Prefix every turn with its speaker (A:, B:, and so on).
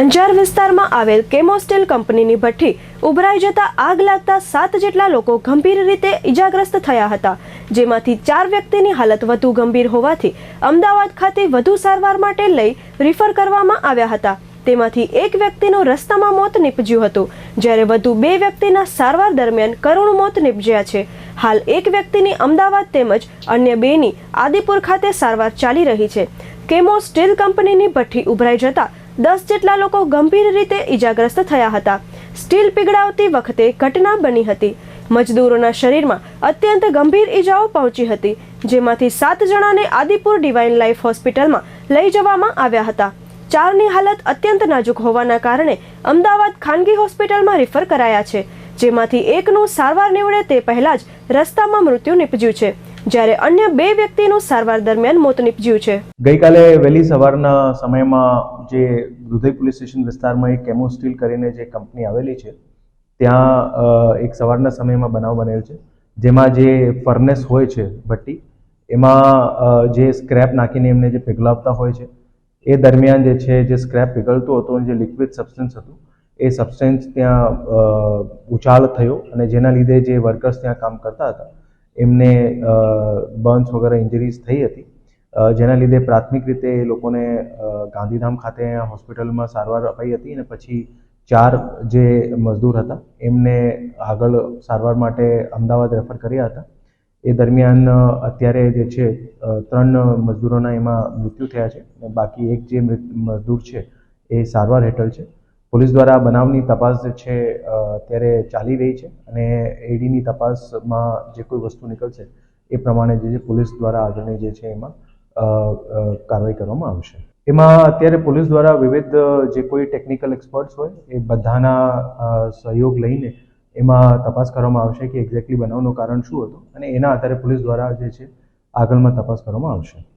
A: અંજાર વિસ્તારમાં આવેલ chemo steel કંપનીની ભઠ્ઠી ઉભરાઈ જતા આગ લાગતા સાત જેટલા લોકો ગંભીર રીતે ઇજાગ્રસ્ત થયા હતા, જેમાંથી ચાર વ્યક્તિની હાલત વધુ ગંભીર હોવાથી અમદાવાદ ખાતે વધુ સારવાર માટે લઈ રિફર કરવામાં આવ્યા હતા. તેમાંથી એક વ્યક્તિનું રસ્તામાં મોત નીપજ્યું હતું, જ્યારે વધુ બે વ્યક્તિના સારવાર દરમિયાન કરુણ મોત નીપજ્યા છે. હાલ એક વ્યક્તિની અમદાવાદ તેમજ અન્ય બેની આદિપુર ખાતે સારવાર ચાલી રહી છે. કેમો સ્ટીલ કંપનીની ભઠ્ઠી ઉભરાઈ જતા દસ જેટલા લોકો ગંભીર રીતે ઈજાગ્રસ્ત થયા હતા. સ્ટીલ પીગળાવતી વખતે ઘટના બની હતી. મજદૂરોના શરીરમાં અત્યંત ગંભીર ઈજાઓ પહોંચી હતી, જેમાંથી સાત જણાને આદિપુર ડિવાઇન લાઈફ હોસ્પિટલમાં લઈ જવામાં આવ્યા હતા. ચારની હાલત અત્યંત નાજુક હોવાના કારણે અમદાવાદ ખાનગી હોસ્પિટલમાં રિફર કરાયા છે, જેમાંથી એકનું સારવાર નીવડે તે પહેલા જ રસ્તામાં મૃત્યુ નીપજ્યું છે. જ્યારે અન્ય બે વ્યક્તિનું સારવાર દરમિયાન મોત નીપજ્યું છે.
B: ગઈકાલે વહેલી સવારના સમયમાં જે દુધઈ પોલીસ સ્ટેશન વિસ્તારમાં એક કેમો સ્ટીલ કરીને જે કંપની આવેલી છે, ત્યાં એક સવારના સમયમાં બનાવ બનેલ છે. જેમાં જે ફર્નેસ હોય છે ભટ્ટી એમાં જે સ્ક્રેપ નાખીને એમને જે પીગલાવતા હોય છે, એ દરમિયાન જે છે, જે સ્ક્રેપ પીગળતું હતું જે લિક્વિડ સબસ્ટન્સ હતું, એ સબસ્ટન્સ ત્યાં ઉછાળ થયો અને જેના લીધે જે વર્કર્સ ત્યાં કામ કરતા હતા એમને બર્ન્સ વગેરે ઇન્જરીઝ થઈ હતી. જેના લીધે પ્રાથમિક રીતે એ લોકોને ગાંધીધામ ખાતે હોસ્પિટલમાં સારવાર અપાઈ હતી અને પછી ચાર જે મજદૂર હતા, એમને આગળ સારવાર માટે અમદાવાદ રેફર કર્યા હતા. એ દરમિયાન અત્યારે જે છે ત્રણ મજદૂરોના એમાં મૃત્યુ થયા છે બાકી એક જે મજદૂર છે, એ સારવાર હેઠળ છે. પોલીસ દ્વારા બનાવની તપાસ જે છે અત્યારે ચાલી રહી છે અને એડીની તપાસમાં જે કોઈ વસ્તુ નીકળશે એ પ્રમાણે જે છે પોલીસ દ્વારા આગળની જે છે એમાં કાર્યવાહી કરવામાં આવશે. એમાં અત્યારે પોલીસ દ્વારા વિવિધ જે કોઈ ટેકનિકલ એક્સપર્ટ્સ હોય એ બધાના સહયોગ લઈને એમાં તપાસ કરવામાં આવશે કે એક્ઝેક્ટલી બનાવનું કારણ શું હતું અને એના આધારે પોલીસ દ્વારા જે છે આગળમાં તપાસ કરવામાં આવશે.